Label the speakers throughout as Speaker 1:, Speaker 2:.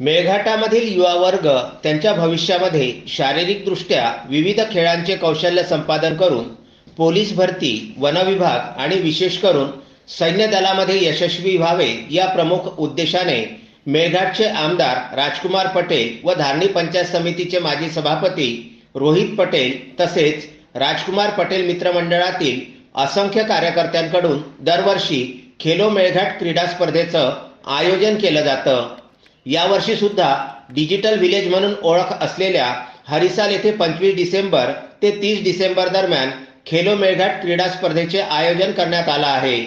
Speaker 1: मेळघाटामधील युवा वर्ग त्यांच्या भविष्यामध्ये शारीरिकदृष्ट्या विविध खेळांचे कौशल्य संपादन करून पोलीस भरती वनविभाग आणि विशेष करून सैन्य दलामध्ये यशस्वी व्हावे या प्रमुख उद्देशाने मेळघाटचे आमदार राजकुमार पटेल व धारणी पंचायत समितीचे माजी सभापती रोहित पटेल तसेच राजकुमार पटेल मित्रमंडळातील असंख्य कार्यकर्त्यांकडून दरवर्षी खेलो मेळघाट क्रीडा स्पर्धेचं आयोजन केलं जातं. यावर्षी सुद्धा डिजिटल विलेज म्हणून ओळख असलेल्या हरिसाल येथे पंचवीस डिसेंबर ते तीस डिसेंबर दरम्यान खेलो मेळघाट क्रीडा स्पर्धेचे आयोजन करण्यात आलं आहे.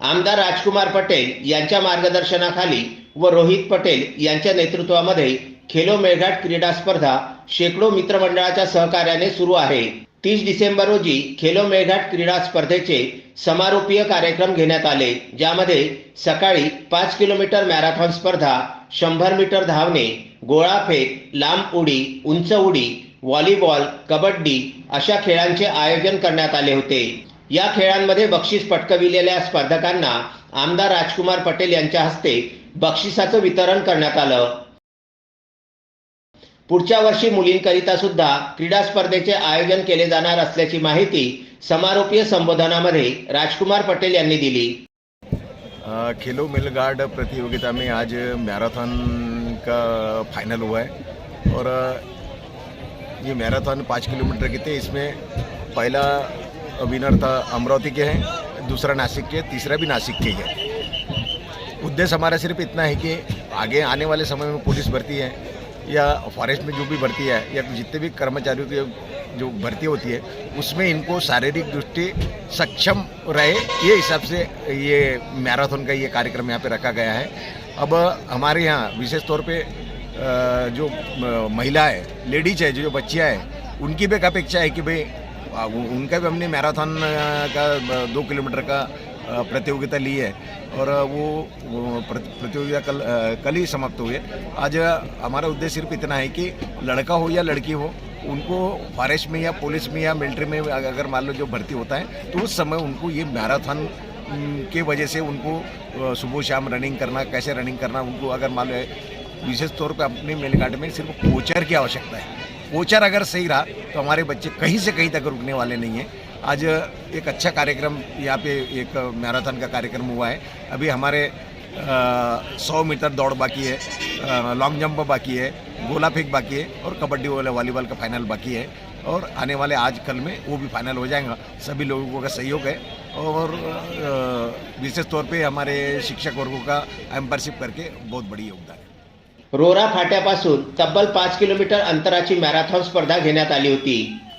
Speaker 1: आमदार राजकुमार पटेल यांच्या मार्गदर्शनाखाली व रोहित पटेल यांच्या नेतृत्वामध्ये खेलो मेळघाट क्रीडा स्पर्धा शेकडो मित्रमंडळाच्या सहकार्याने सुरू आहे. तीस डिसेंबर रोजी खेलो मेळघाट क्रीडा स्पर्धेचे समारोपीय कार्यक्रम घेण्यात आले ज्यामध्ये सकाळी पाच किलोमीटर मॅरेथॉन स्पर्धा शंभर मीटर धावणे गोळाफेक लांब उडी उंच उडी व्हॉलीबॉल कबड्डी अशा खेळांचे आयोजन करण्यात आले होते. या खेळांमध्ये बक्षीस पटकविलेल्या स्पर्धकांना आमदार राजकुमार पटेल यांच्या हस्ते बक्षिसाचं वितरण करण्यात आलं. पुढच्या वर्षी मुलींकरिता सुद्धा क्रीडा स्पर्धेचे आयोजन केले जाणार असल्याची माहिती समारोपीय संबोधनामध्ये राजकुमार पटेल यांनी दिली.
Speaker 2: खेलो मिल गार्ड प्रतियोगिता में आज मैराथन का फाइनल हुआ है। और ये मैराथन पाँच किलोमीटर की थे। इसमें पहला विनर था अमरावती के हैं दूसरा नासिक के तीसरा भी नासिक के है। उद्देश्य हमारा सिर्फ इतना है कि आगे आने वाले समय में पुलिस भर्ती है। या फॉरेस्ट में जो भी भर्ती है, या जितने भी कर्मचारियों की जो भर्ती होती है, उसमें इनको शारीरिक दृष्टि सक्षम रहे। ये हिसाब से ये मैराथन का ये कार्यक्रम यहाँ पे रखा गया है। अब हमारे यहाँ विशेष तौर पे जो महिला है लेडीज़ है, जो बच्चियाँ हैं, उनकी भी एक अपेक्षा है कि भाई उनका भी हमने मैराथन का दो किलोमीटर का प्रतियोगिता ली है और वो प्रतियोगिता कल कल ही समाप्त हुई है। आज हमारा उद्देश्य सिर्फ़ इतना है कि लड़का हो या लड़की हो, उनको फॉरेस्ट में या पुलिस में या मिलिट्री में अगर मान लो जो भर्ती होता है तो उस समय उनको ये मैराथन के वजह से उनको सुबह शाम रनिंग करना, कैसे रनिंग करना, उनको अगर मान लो विशेष तौर पर अपने मेलघाट में सिर्फ़ कोचर की आवश्यकता है। कोचर अगर सही रहा तो हमारे बच्चे कहीं से कहीं तक रुकने वाले नहीं हैं। आज एक अच्छा कार्यक्रम, यहाँ पे एक मैराथन का कार्यक्रम हुआ है। अभी हमारे सौ मीटर दौड़ बाकी है लॉन्ग जंप बाकी है, गोला फेंक बाकी है और कबड्डी वाला वॉलीबॉल का फाइनल बाकी है और आने वाले आज कल में वो भी फाइनल हो जाएगा। सभी लोगों का सहयोग है और विशेष तौर पे हमारे शिक्षक वर्गों का एम्परशिप करके बहुत बड़ी योगदान है।
Speaker 1: रोरा फाट्यापासून तब्बल पाच किलोमीटर अंतराची मॅरेथॉन स्पर्धा घेण्यात आली होती.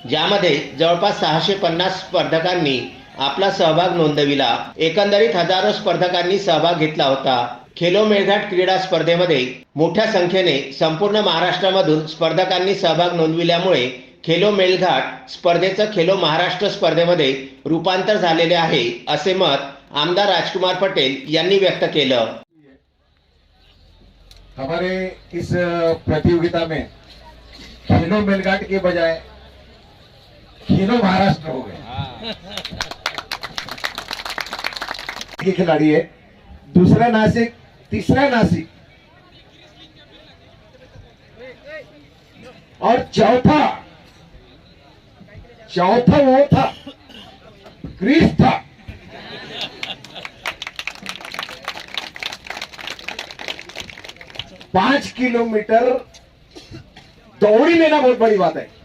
Speaker 1: ज्यामध्ये जवळपास सहाशे पन्नास स्पर्धकांनी आपला सहभाग नोंदविला. एकंदरीत हजारो स्पर्धकांनी सहभाग घेतला होता. खेलो मेळघाट क्रीडा स्पर्धेमध्ये मोठ्या संख्येने संपूर्ण महाराष्ट्रामधून स्पर्धकांनी सहभाग नोंदविल्यामुळे खेलो मेळघाट स्पर्धेचं खेलो महाराष्ट्र स्पर्धेमध्ये रूपांतर झालेले आहे असे मत आमदार राजकुमार पटेल यांनी व्यक्त केलं.
Speaker 3: हमारे इस प्रतियोगिता में खेलो मेलघाट के बजाय खेलो महाराष्ट्र हो गए। खिलाड़ी है। दूसरा नासिक, तीसरा नासिक। और चौथा चौथा वो था। क्रिस था। पाँच किलोमीटर दौड़ी लेना बहुत बड़ी बात है।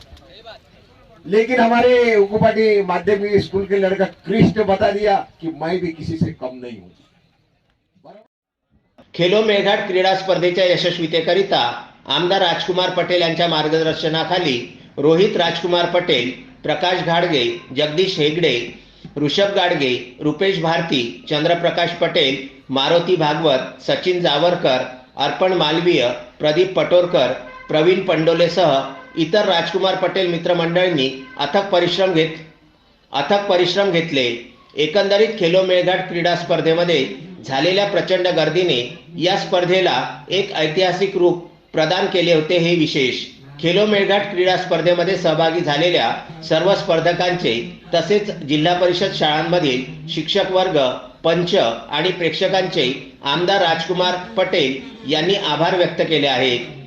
Speaker 3: लेकिन हमारे उकोपाटी माध्यमिक स्कूल के लड़का कृष्ण बता दिया कि मैं भी किसी से कम नहीं हूं।
Speaker 1: खेलो मेळघाट क्रीडा स्पर्धेच्या यशस्वीतेकरिता आमदार राजकुमार पटेल यांच्या मार्गदर्शनाखाली रोहित राजकुमार पटेल प्रकाश घाडगे जगदीश हेगडे ऋषभ गाडगे रुपेश भारती चंद्रप्रकाश पटेल मारुती भागवत सचिन जावरकर अर्पण मालवीय प्रदीप पटोरकर प्रवीण पंडोलेसह इतर राजकुमार पटेल मित्रमंडळींनी अथक परिश्रम घेत अथक परिश्रम घेतले. एकंदरीत खेलो मेळघाट क्रीडा स्पर्धेमध्ये झालेल्या प्रचंड गर्दीने या स्पर्धेला एक ऐतिहासिक रूप प्रदान केले होते हे विशेष. खेलो मेळघाट क्रीडा स्पर्धेमध्ये सहभागी झालेल्या सर्व स्पर्धकांचे तसेच जिल्हा परिषद शाळांमधील शिक्षक वर्ग पंच आणि प्रेक्षकांचे आमदार राजकुमार पटेल यांनी आभार व्यक्त केले आहेत.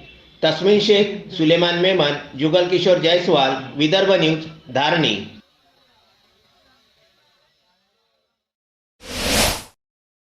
Speaker 1: तस्मिन शेख सुलेमान मेमन जुगल किशोर जयस्वाल विदर्भ न्यूज धारणी।